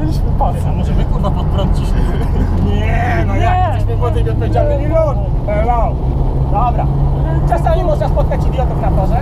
Byliśmy pasy. A może my kurwa pod prąd ciśniemy? Nie, no jak? Jesteśmy młody i odpowiedzialny milion. Hello. Dobra. Czasami można spotkać idiotów na porze.